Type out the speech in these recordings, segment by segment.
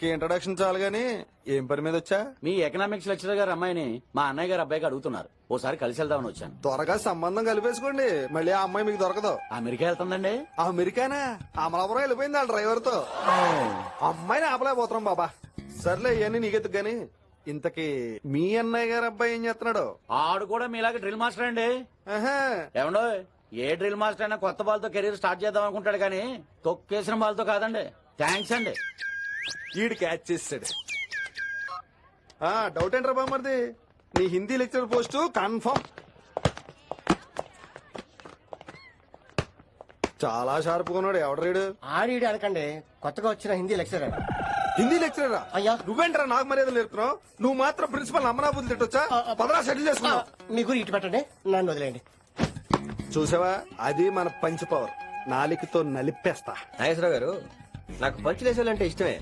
నీకు ఇంట్రడక్షన్ చాలు గాని ఏం పని మీద వచ్చా? మీ ఎకనామిక్స్ లెక్చరర్ గారు అమ్మాయిని మా అన్నయ్య గారు అబ్బాయికి అడుగుతున్నారు. ఓసారి కలిసి వెళ్దామని వచ్చాను. త్వరగా సంబంధం కలిపేసుకోండి. మళ్ళీ ఆ అమ్మాయి మీకు దొరకదు. అమెరికా వెళ్తుందండి? అమెరికానా? అమలాపురం వెళ్ళిపోయింది వాళ్ళ డ్రైవర్తో అమ్మాయిని ఆపలేకపోతున్నాం బాబా. సర్లే ఇవన్నీ నీకెత్తుకు గాని? ఇంతకీ మీ అన్నయ్య గారు అబ్బాయి ఏం చేస్తున్నాడు? ఆడు కూడా మీలాగే డ్రిల్ మాస్టర్ అండి. ఏమండో ఏ డ్రిల్ మాస్టర్ అయినా కొత్త బాల్తో కెరీర్ స్టార్ట్ చేద్దాం అనుకుంటాడు కానీ తొక్కేసిన బాల్తో కాదండి. థ్యాంక్స్ అండి. ఈడు క్యాచ్ చేసాడు ఆ డౌట్ ఏంట్రా బామ్మర్ది? నీ హిందీ లెక్చర్ పోస్ట్ కన్ఫర్మ్ చాలా షార్ప్ ఉన్నాడు ఎవడరీడు ఆడిడి అనకండి కొత్తగా వచ్చిన హిందీ లెక్చరర్ హిందీ లెక్చరరా? అయ్యా. నువ్వేంట్రా నాకు మర్యాద నేర్పుతున్నావు? నువ్వు మాత్రం ప్రిన్సిపల్ అమ్మనాబుద్ధి తిట్టొచ్చా పదరా సెటిల్ చేసుకున్నావు. మీ గురి ఇటు పెట్టండి నన్ను వదిలేయండి. చూసావా? అది మన పంచ్ పవర్ నాలికతో నలిపేస్తా. నాగేశ్వరరావు గారు నాకు పంచులేసాలంటే ఇష్టమే.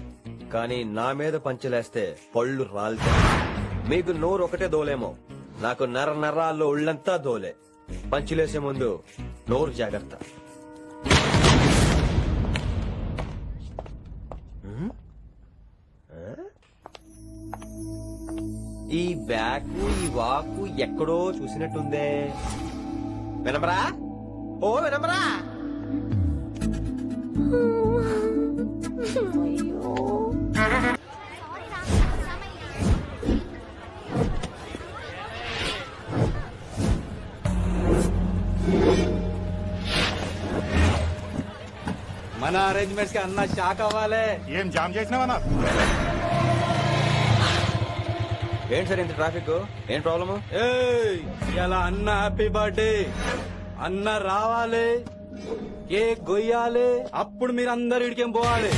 కానీ నా మీద పంచలేస్తే పళ్ళు రాలితే. మీకు నోరు ఒకటే దోలేమో. నాకు నర నరాల్లో ఒళ్ళంతా దోలే. పంచులేసే ముందు నోరు జాగ్రత్త. ఈ బ్యాకు ఈ వాకు ఎక్కడో చూసినట్టుందే. వినమరా ఓ వినమరా మన అరేంజ్మెంట్స్కి అన్న షాక్ అవ్వాలి. ఏం జామ్ చేసినావా ఏంటి సార్ ఇంత ట్రాఫిక్ ఏం ప్రాబ్లము ఏయ్ ఇలా అన్న హ్యాపీ బర్త్డే అన్న రావాలి కేక్ గొయ్యాలి అప్పుడు మీరు అందరు ఇడికేం పోవాలి?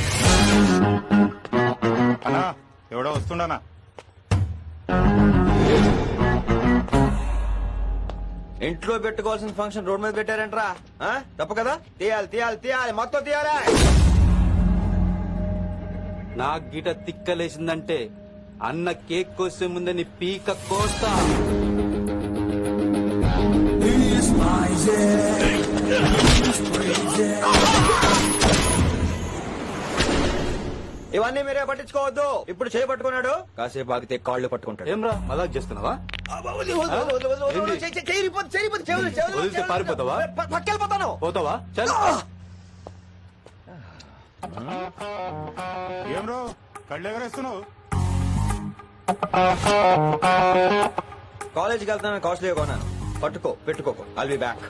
అన్నా ఎవడో వస్తుండనా ఇంట్లో పెట్టుకోవాల్సిన ఫంక్షన్ రోడ్ మీద పెట్టారంట్రా. ఆ? తప్పు కదా? తీయాలి తీయాలి తీయాలి. మొత్తం తీయాలి. నాకు గిట తిక్కలేసిందంటే అన్న కేక్ కోసే ముందే నీ పీక కోస్తా. ఇవన్నీ మీరే పట్టించుకోవద్దు. ఇప్పుడు చేయి పట్టుకున్నాడు. కాసేపు ఆగితే కాళ్ళు పట్టుకుంటాడు. ఏమ్రా మజాక్ చేస్తున్నావా? వదిలితే. పారిపోతావా? పట్టుకెళ్ళిపోతాను పోతావా? చల్. ఏం రో కళ్ళు ఎగరేస్తున్నావు కాలేజీకి వెళ్తాను కాస్ట్లీ కొన్నాను. పట్టుకో పెట్టుకోకు. ఐల్ బి బ్యాక్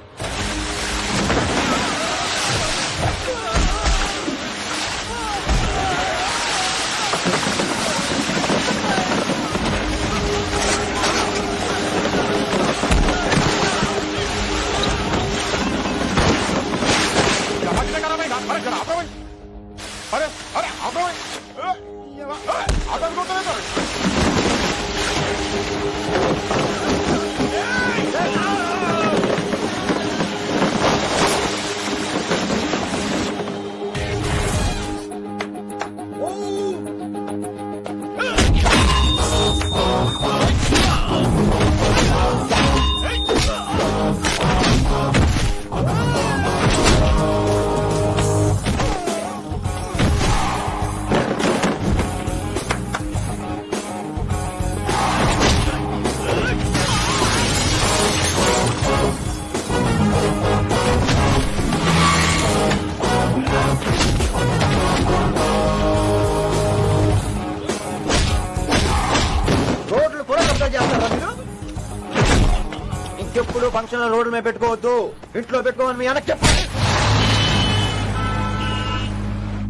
ఫంక్షన్ రోడ్ల మీద పెట్టుకోవద్దు. ఇంట్లో పెట్టుకోమని మీ అన్నకి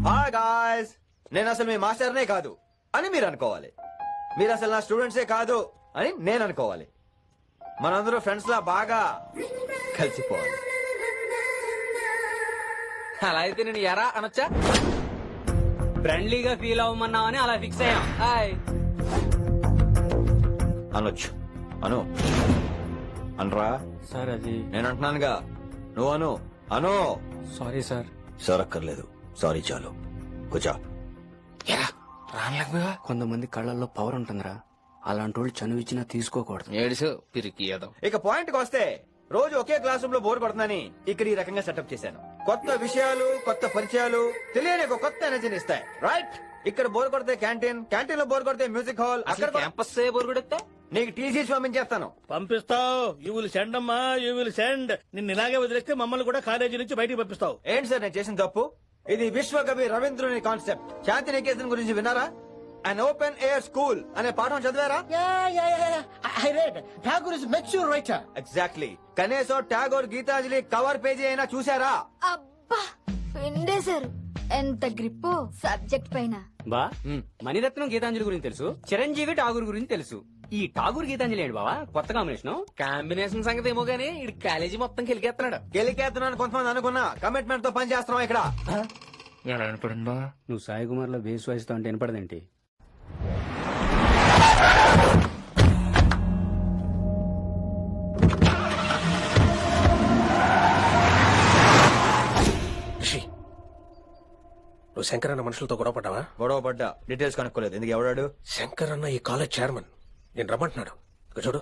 హాయ్ గాయ్స్ నేను అసలు మీ మాస్టర్నే కాదు అని మీరు అనుకోవాలి. మీరు అసలు నా స్టూడెంట్సే కాదు అని నేను అనుకోవాలి. మనందరూ ఫ్రెండ్స్ లా బాగా కలిసిపోవాలి. అలా అయితే నేను ఎరా అనొచ్చా? ఫ్రెండ్లీగా ఫీల్ అవ్వమన్నావని అలా ఫిక్స్ అయ్యాం. హాయ్ అనొచ్చు. అను. అనరా. సార్ అది నేను అంటున్నానుగా. నువ్వు అను. అను. Sorry sir. సార్ అక్కర్లేదు సారీ చాలు. కూర్చో. కొంతమంది కళ్ళల్లో పవర్ ఉంటుందిరా. అలాంటి వాళ్ళు చనువు ఇచ్చినా తీసుకోకూడదు. ఏడుసు పిరికి ఏదో. ఇక పాయింట్ వస్తే రోజు ఒకే క్లాస్ రూమ్లో బోర్ కొడుతుందని ఇక్కడ ఈ రకంగా సెటప్ చేశాను. కొత్త విషయాలు కొత్త పరిచయాలు తెలియని ఒక కొత్త ఎనర్జీని ఇస్తాయి. రైట్? ఇక్కడ బోర్ కొడితే క్యాంటీన్ క్యాంటీన్లో బోర్ కొడితే మ్యూజిక్ హాల్ అక్కడ బోర్- క్యాంపస్ బోర్గొడితే నీకు టీసీ పంపించేస్తాను పంపిస్తావు. యూ విల్ సెండ్ అమ్మా. యూ విల్ సెండ్ నిన్ను ఇలాగే వదిలేస్తే మమ్మల్ని కూడా కాలేజీ నుంచి బయటికి పంపిస్తావు. ఏంటి సార్ నేను చేసిన తప్పు? ఇది విశ్వకవి రవీంద్రుని కాన్సెప్ట్. శాంతి నికేతన్ గురించి విన్నారా? అన్ ఓపెన్ ఎయిర్ స్కూల్ అనే పాఠం చదివారా? Yeah yeah yeah I read Tagore is mature writer exactly కనీసం టాగోర్ గీతాంజలి కవర్ పేజీ అయినా చూసారా అబ్బా! పిండేశారు ఎంత గ్రిప్పో. సబ్జెక్ట్ పైన. బా మణిరత్నం గీతాంజలి గురించి తెలుసు. చిరంజీవి ఠాగూర్ గురించి తెలుసు. ఈ ఠాగూర్ గీతాంజలి ఏంటి బావా? కొత్త కాంబినేషన్ కాంబినేషన్ సంగతి ఏమో గానీ ఇడు కాలేజీ మొత్తం కెలికేస్తున్నాడు గెలికేస్తున్నాను కొంతమంది అనుకున్నా. కమిట్మెంట్తో పని చేస్తున్నాం ఇక్కడ. నువ్వు సాయి కుమార్లో బేస్ వాయిస్తో అంటే వినపడదేంటి? నువ్వు శంకర్ అన్న మనుషులతో గొడవ పడ్డావా? గొడవ పడ్డా. డీటెయిల్స్ కనుక్కోలేదు. ఎందుకు ఎవడాడు? శంకర్ అన్న ఈ కాలేజ్ చైర్మన్ నేను రమ్మంటున్నాడు. ఇక చూడు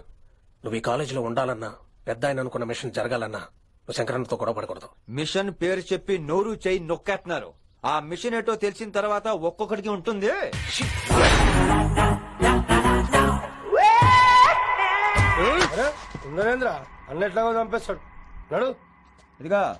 నువ్వు ఈ కాలేజీలో ఉండాలన్నా పెద్ద ఆయన అనుకున్న మిషన్ జరగాలన్నా నువ్వు శంకర్ అన్నతో గొడవ పడకూడదు. మిషన్ పేరు చెప్పి నోరు చేయి నొక్కేస్తున్నారు. ఆ మిషన్ ఏటో తెలిసిన తర్వాత ఒక్కొక్కడికి ఉంటుంది. నరేంద్ర అన్నెట్లాగో చంపేస్తాడు. నడు. ఇదిగా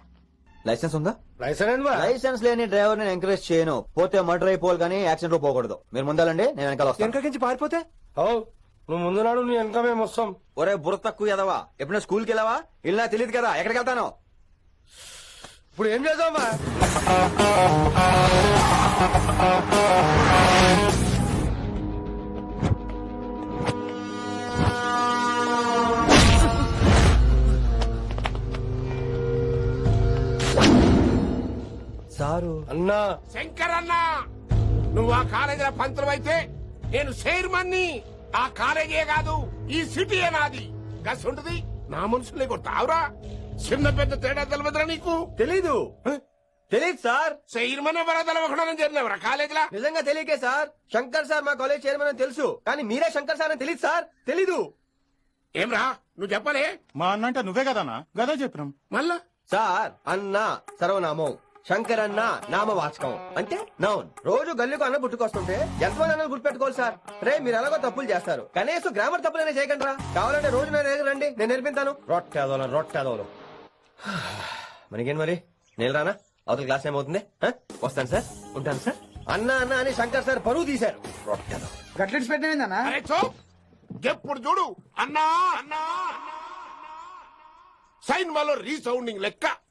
లైసెన్స్ ఉందా? లైసెన్స్ లైసెన్స్ లేని డ్రైవర్ నేను ఎంకరేజ్ చేయను. పోతే మర్డర్ అయిపోవాలి కానీ యాక్సిడెంట్లో పోకూడదు. మీరు ముందాలండి నేను వెనకాల వస్తాను. వెనకకించి పారిపోతే? అవు. నువ్వు ముందు నాడు నీ వెనక మేము వస్తాం ఒరే బుర్ర తక్కువ ఎదవా ఎప్పుడైనా స్కూల్కి వెళ్ళావా? ఇలా తెలియదు కదా. ఎక్కడికి వెళ్తాను? ఇప్పుడు ఏం చేద్దామా సారు. అన్నా. శంకర్ అన్న నువ్వు ఆ కాలేజీలో పంతులు అయితే నేను చైర్మన్ని. ఆ కాలేజీ కాదు ఈ సిటీ నాది. గసుంటది నా మనుషులే కొట్టావురా చిన్న పెద్ద తేడా తెలియదురా నీకు? తెలీదు. తెలీదు సార్. చైర్మన్ ఎవరో తెలవకుండా చేరినవరా కాలేజీలా? నిజంగా తెలియకే సార్. శంకర్ సార్ మా కాలేజ్ చైర్మన్ అని తెలుసు. కానీ మీరే శంకర్ సార్ అని తెలియదు సార్. తెలీదు. ఏమ్రా నువ్వు చెప్పలే? మా అన్న అంటే నువ్వే కదన్నా గదా చెప్పినాం. మళ్ళా? సార్ అన్న సర్వనామం. శంకర్ అన్న నామవాచకం. అంటే నౌన్. రోజు గల్లీకు అన్న పుట్టుకొస్తుంటే ఎంతమంది అన్నలు గుర్తుపెట్టుకోవాలి సార్. రే మీరు ఎలాగో తప్పులు చేస్తారు. కనీసం గ్రామర్ తప్పులైనా చేయకండి రా కావాలంటే రోజు నేను దగ్గర రండి నేను నేర్పిస్తాను. రొట్టెదోలం రొట్టెదోలం. మనకేం మరి? నేను రానా? అవతల క్లాస్ ఏమవుతుంది? వస్తాను సార్. ఉంటాను సార్. అన్న అన్న అని శంకర్ సార్ పరువు తీశారు. రొట్టెదో గట్లెట్స్ చో. ఎప్పుడు చూడు. అన్నా అన్నా సైన్ వాళ్ళు రీసౌండింగ్ లెక్క.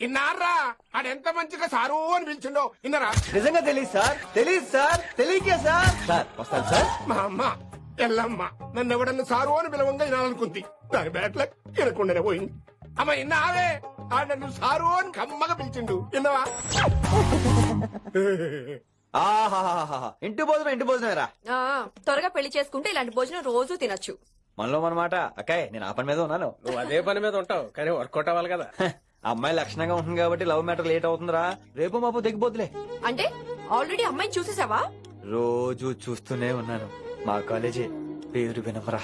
ఇన్నారా? ఆడెంత మంచిగా సారు అని పిలిచిండో ఇన్నరా? నిజంగా తెలియదు సార్. తెలియదు సార్. తెలియకే సార్. సార్ వస్తాను సార్. మా అమ్మ ఎల్లమ్మ నన్ను ఎవడన్నా సారు అని పిలవంగా వినాలనుకుంది. దాని బ్యాట్ల వినకుండానే పోయింది. అమ్మ ఇన్నావే? ఆ నన్ను సారు అని కమ్మగా పిలిచిండు. విన్నవా? ఆహాహాహా ఇంటి భోజనం ఇంటి భోజనమేరా త్వరగా పెళ్ళి చేసుకుంటే ఇలాంటి భోజనం రోజు తినొచ్చు. మనలో మనమాట. అక్కాయ్ నేను ఆ పని మీద ఉన్నాను. నువ్వు అదే పని మీద ఉంటావు కానీ వర్కౌట్ అవ్వాలి కదా. అమ్మాయి లక్షణంగా ఉంటుంది కాబట్టి లవ్ మ్యాటర్ లేట్ అవుతుందిరా. రేపు మాపు దిగిపోతులే అంటే ఆల్రెడీ అమ్మాయిని చూసేసావా? రోజు చూస్తూనే ఉన్నాను. మా కాలేజీ పేరు వినవరా